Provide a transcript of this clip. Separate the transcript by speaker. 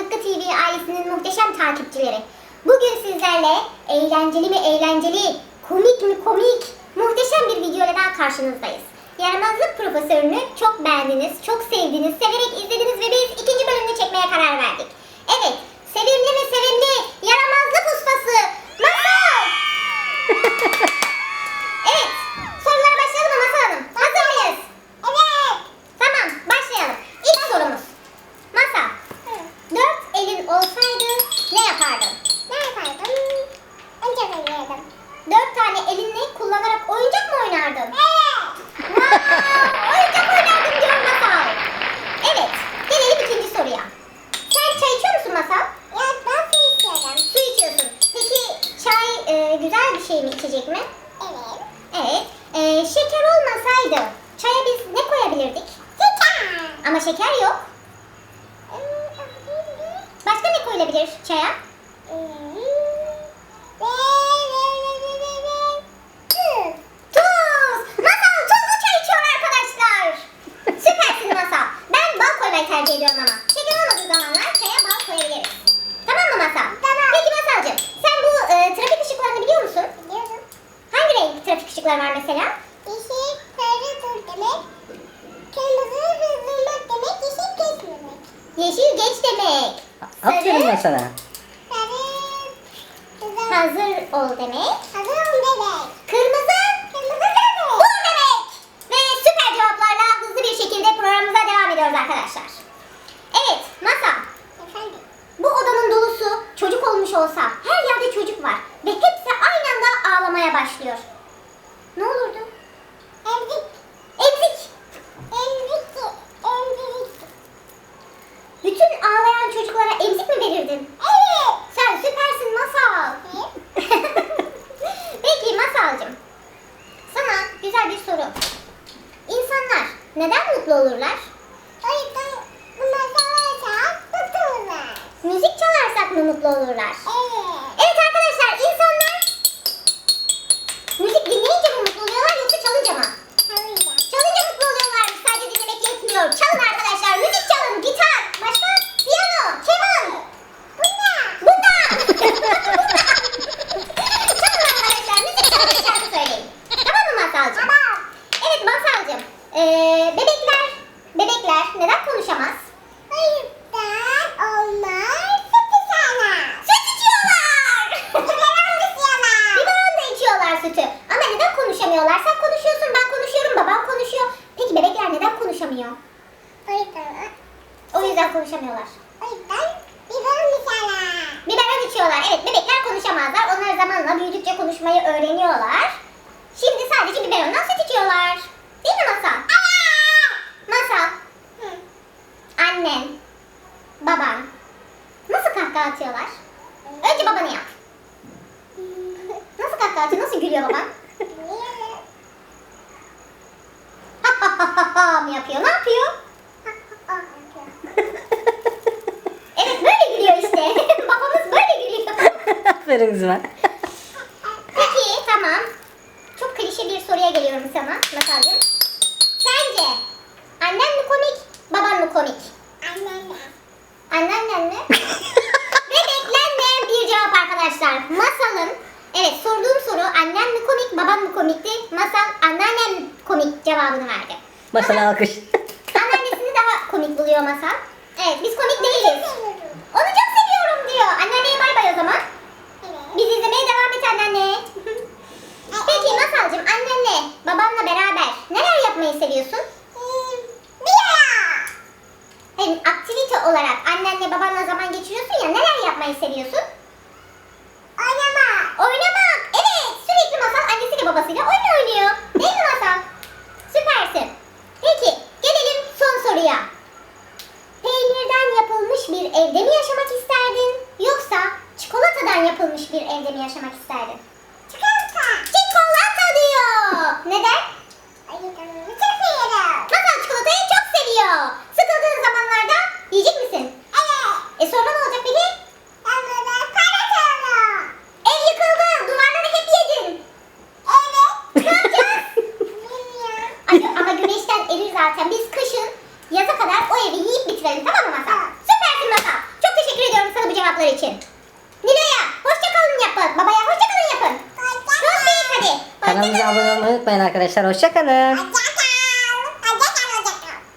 Speaker 1: Mıkkı TV ailesinin muhteşem takipçileri. Bugün sizlerle eğlenceli mi eğlenceli, komik mi komik, muhteşem bir video ile daha karşınızdayız. Yaramazlık profesörünü çok beğendiniz, çok sevdiniz, severek izlediniz ve biz ikinci bölümünü çekmeye karar verdik. Evet, sevimli mi sevimli, yaramazlık ustası, Masal! evet, sorulara başlayalım mı Masal Hanım? Hazır mıyız? Evet. Tamam, başlayalım. İlk sorumuz. Masal, dört elin olsaydı ne yapardın? Ne yapardım? Oyuncak oynardım. Dört tane elinle kullanarak oyuncak mı oynardın? Evet. oyuncak oynardım diyor Masal. Evet, gelelim ikinci soruya. Sen çay içiyor musun Masal? Ya ben su içiyorum. Su içiyorsun. Peki çay e, güzel bir şey mi, içecek mi? Evet. Evet. E, şeker olmasaydı çaya biz ne koyabilirdik? Şeker. Ama şeker yok. Başka ne koyulabilir çaya? Tuz! Masal tuzlu çay içiyor arkadaşlar. Süpersin Masal. Ben bal koymayı tercih ediyorum ama. Şeker olmadığı zamanlar çaya bal koyabiliriz. Tamam mı Masal? Tamam. Peki Masalcığım sen bu e, trafik ışıklarını biliyor musun? Biliyorum. Hangi renk trafik ışıkları var mesela?
Speaker 2: Yeşil sarı dur demek. Kırmızı hızlanmak demek. Yeşil geçmemek.
Speaker 1: Yeşil geç demek.
Speaker 3: Aferin
Speaker 1: Sarı,
Speaker 3: sana.
Speaker 2: Sarı hızlan.
Speaker 1: hazır ol demek.
Speaker 2: Hazır ol demek.
Speaker 1: Kırmızı,
Speaker 2: Kırmızı demek.
Speaker 1: dur demek. Ve süper cevaplarla hızlı bir şekilde programımıza devam ediyoruz arkadaşlar. Evet, Masal.
Speaker 2: Efendim.
Speaker 1: Bu odanın dolusu çocuk olmuş olsa her yerde çocuk var ve hepsi aynı anda ağlamaya başlıyor. Ne olurdu?
Speaker 2: Emzik.
Speaker 1: Emzik.
Speaker 2: Emzik. Emzik.
Speaker 1: Bütün ağlayan çocuklara emzik mi verirdin?
Speaker 2: Evet.
Speaker 1: Sen süpersin Masal. Peki Masalcığım. Sana güzel bir soru. İnsanlar neden mutlu olurlar?
Speaker 2: O yüzden bunlar savaşa tutulurlar.
Speaker 1: Müzik çalarsak mı mutlu olurlar?
Speaker 2: Evet.
Speaker 1: Evet arkadaşlar insanlar müzik dinleyince mi mutlu oluyorlar yoksa çalınca mı?
Speaker 2: Çalıyla.
Speaker 1: Çalınca mutlu oluyorlar. Sadece dinlemek yetmiyor. Çalın arkadaşlar. Müzik çalın. Gitar. Başka? Piyano. Keman.
Speaker 2: Bunlar.
Speaker 1: Bundan. çalın arkadaşlar. Müzik çalın. Şarkı söyleyin. Tamam mı Masalcığım?
Speaker 2: Tamam.
Speaker 1: Evet Masalcığım. Ee, bebekler. Bebekler neden konuşamaz?
Speaker 2: O yüzden onlar süt içerler.
Speaker 1: Süt içiyorlar.
Speaker 2: Biberon içiyorlar.
Speaker 1: Biberon da içiyorlar sütü. Ama neden konuşamıyorlar? Sen konuşuyorsun, ben konuşuyorum, babam konuşuyor. Peki bebekler neden konuşamıyor?
Speaker 2: O yüzden
Speaker 1: O yüzden konuşamıyorlar.
Speaker 2: O yüzden biberon içerler.
Speaker 1: Biberon içiyorlar. Evet bebekler konuşamazlar. Onlar zamanla büyüdükçe konuşmayı öğreniyorlar. Şimdi sadece biberondan süt içiyorlar. Değil mi Masal? Masal,
Speaker 2: Hı.
Speaker 1: annen, baban nasıl kahkaha atıyorlar? Önce babanı yap. Nasıl kahkaha atıyor? Nasıl gülüyor baban? mı yapıyor? Ne yapıyor? Evet böyle gülüyor işte. Babamız böyle gülüyor.
Speaker 3: Aferin kızıma.
Speaker 1: Peki tamam. Çok klişe bir soruya geliyorum sana Masalcığım. Sence annen mi komik, baban mı komik?
Speaker 2: Anneanne.
Speaker 1: Anneannen mi? Ve beklenmeyen bir cevap arkadaşlar. Masalın Evet sorduğum soru annem mi komik, babam mı komikti? Masal anneannem komik cevabını verdi.
Speaker 3: Masana alkış.
Speaker 1: Anneannesini daha komik buluyor Masal. Evet biz komik değiliz. Onu çok seviyorum diyor. Anneanneye bay bay o zaman.
Speaker 2: Evet.
Speaker 1: Bizi izlemeye devam et anneanne. Peki Masalcığım annenle babanla beraber neler yapmayı seviyorsun?
Speaker 2: Hmm.
Speaker 1: Hem aktivite olarak annenle babanla zaman geçiriyorsun ya neler yapmayı seviyorsun?
Speaker 2: Oynama.
Speaker 1: Oynamak. Evet sürekli Masal annesiyle babasıyla oyun oynuyor. Değil mi Masal? Süpersin. Peki gelelim son soruya. Peynirden yapılmış bir evde mi yaşamak isterdin? Yoksa çikolatadan yapılmış bir evde mi yaşamak isterdin?
Speaker 2: Çikolata.
Speaker 1: Çikolata diyor. Neden?
Speaker 2: Onu çok seviyorum.
Speaker 1: Masal çikolatayı çok seviyor. Sıkıldığın zamanlarda yiyecek misin?
Speaker 2: Evet.
Speaker 1: E sonra ne olacak peki?
Speaker 2: Ben burada para çalıyorum.
Speaker 1: Ev yıkıldı. Duvarları hep yedin.
Speaker 2: Evet.
Speaker 1: Ne yapacağız?
Speaker 2: Bilmiyorum.
Speaker 1: Ay, ama güneşten erir zaten. Biz kışın yaza kadar o evi yiyip bitirelim tamam mı Masal? Süpersin Masal. Çok teşekkür cevaplar için. Nilo'ya hoşçakalın yapın. Babaya hoşçakalın yapın. Büyük hadi.
Speaker 3: Kanalımıza abone olmayı unutmayın arkadaşlar. Hoşçakalın.
Speaker 2: Hoşça